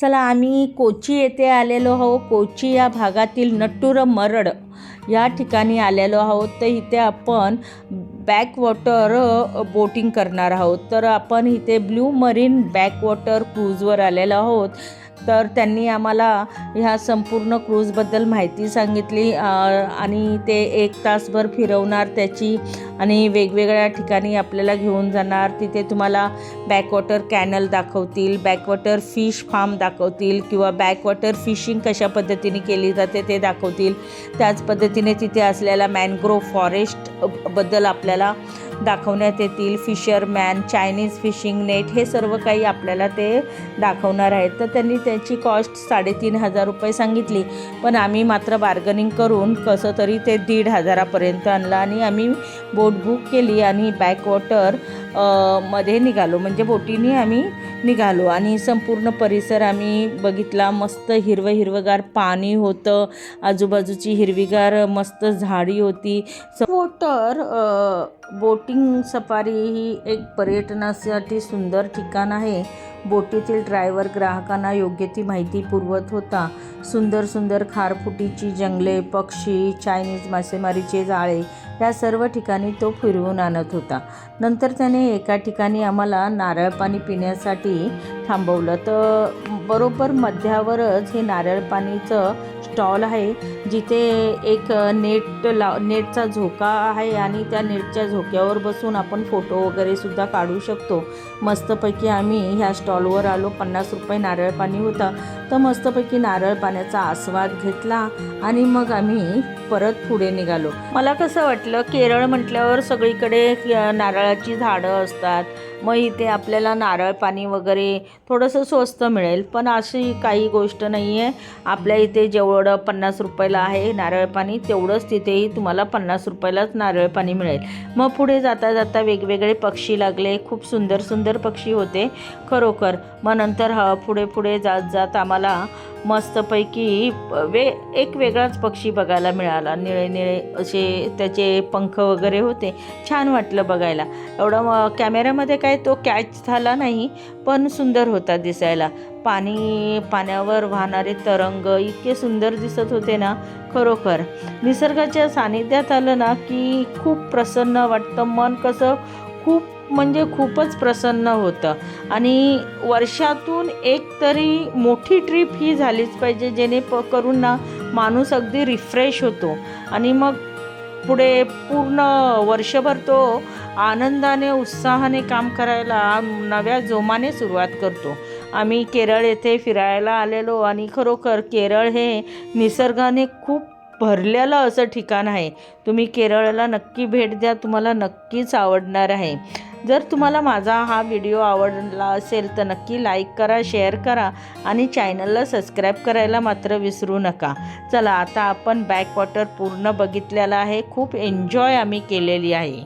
चला आम्ही कोची येथे आलेलो आहोत. कोची या भागातील नट्टूर मरड या ठिकाणी आलेलो आहोत. तर इथे आपण बॅकवॉटर बोटिंग करणार आहोत. तर आपण इथे ब्ल्यू मरीन बॅकवॉटर क्रूजवर आलेलो आहोत. तर त्यांनी आम्हाला ह्या संपूर्ण क्रूजबद्दल माहिती सांगितली आणि ते एक तासभर फिरवणार त्याची आणि वेगवेगळ्या ठिकाणी आपल्याला घेऊन जाणार. तिथे तुम्हाला बॅकवॉटर कॅनल दाखवतील बॅकवॉटर फिश फार्म दाखवतील किंवा बॅकवॉटर फिशिंग कशा पद्धतीने केली जाते ते दाखवतील. त्याच पद्धतीने तिथे असलेला मॅनग्रोव्ह फॉरेस्टबद्दल आपल्याला दाखवण्यात येतील. फिशरमॅन चायनीज फिशिंग नेट हे सर्व काही आपल्याला ते दाखवणार आहेत. तर त्यांनी त्याची कॉस्ट साडेतीन हजार रुपये सांगितली. पण आम्ही मात्र बार्गनिंग करून कसं तरी ते दीड हजारापर्यंत आणलं आणि आम्ही बोट बुक केली आणि बॅकवॉटरमध्ये निघालो. म्हणजे बोटीने आम्ही निघालो आणि संपूर्ण परिसर आम्ही बघितला. मस्त हिरवं हिरवंगार पाणी होतं. आजूबाजूची हिरवीगार मस्त झाडी होती. वॉटर बोटिंग सफारी ही एक पर्यटनासाठी सुंदर ठिकाण आहे. बोटीतील ड्रायव्हर ग्राहकांना योग्य ती माहिती पुरवत होता. सुंदर सुंदर खारफुटीची जंगले पक्षी चायनीज मासेमारीचे जाळे या सर्व ठिकाणी तो फिरवून आणत होता. नंतर त्याने एका ठिकाणी आम्हाला नारळ पाणी पिण्यासाठी थांबवलं. तर बरोबर मध्यावरच हे नारळ पाणीचं स्टॉल आहे जिथे एक नेट ला नेटचा झोका आहे आणि त्या नेटच्या झोक्यावर बसून आपण फोटो वगैरे सुद्धा काढू शकतो. मस्तपैकी आम्ही ह्या स्टॉलवर आलो पन्नास रुपये नारळ पाणी होता. तर मस्तपैकी नारळ पाण्याचा आस्वाद घेतला आणि मग आम्ही परत पुढे निघालो. मला कसं वाटलं केरळ म्हटल्यावर सगळीकडे नारळाची झाडं असतात मग इथे आपल्याला नारळ पाणी वगैरे थोडंसं स्वस्त मिळेल. पण अशी काही गोष्ट नाही आहे आपल्या इथे जेवढं पन्नास रुपयाला आहे नारळ पाणी तेवढंच तिथेही तुम्हाला पन्नास रुपयालाच नारळ पाणी मिळेल. मग पुढे जाता जाता वेगवेगळे पक्षी लागले. खूप सुंदर सुंदर पक्षी होते खरोखर. मग नंतर ह पुढे पुढे जात जात आम्हाला मस्तपैकी वे एक वेगळाच पक्षी बघायला मिळाला. निळे निळे असे त्याचे पंख वगैरे होते. छान वाटलं बघायला. एवढं म- कॅमेऱ्यामध्ये काय तो कॅच झाला नाही पण सुंदर होता दिसायला. पाणी पाण्यावर वाहणारे तरंग इतके सुंदर दिसत होते ना खरोखर. निसर्गाच्या सानिध्यात आलं ना की खूप प्रसन्न वाटतं. मन कसं खूप म्हणजे खूपच प्रसन्न होतं. आणि वर्षातून एक तरी मोठी ट्रिप ही झालीच पाहिजे जेणे प करून ना माणूस अगदी रिफ्रेश होतो. आणि मग पुढे पूर्ण वर्षभर तो आनंदाने उत्साहाने काम करायला नव्या जोमाने सुरुवात करतो. आम्ही केरळ येथे फिरायला आलेलो आणि खरोखर केरळ हे निसर्गाने खूप भरलेलं असं ठिकाण आहे. तुम्ही केरळला नक्की भेट द्या तुम्हाला नक्कीच आवडणार आहे. जर तुम्हाला माझा हा व्हिडिओ आवडला असेल तर नक्की लाईक करा शेअर करा आणि चॅनलला सबस्क्राईब करायला मात्र विसरू नका. चला आता आपण बॅकवॉटर पूर्ण बघितलेलं आहे. खूप एन्जॉय आम्ही केलेली आहे.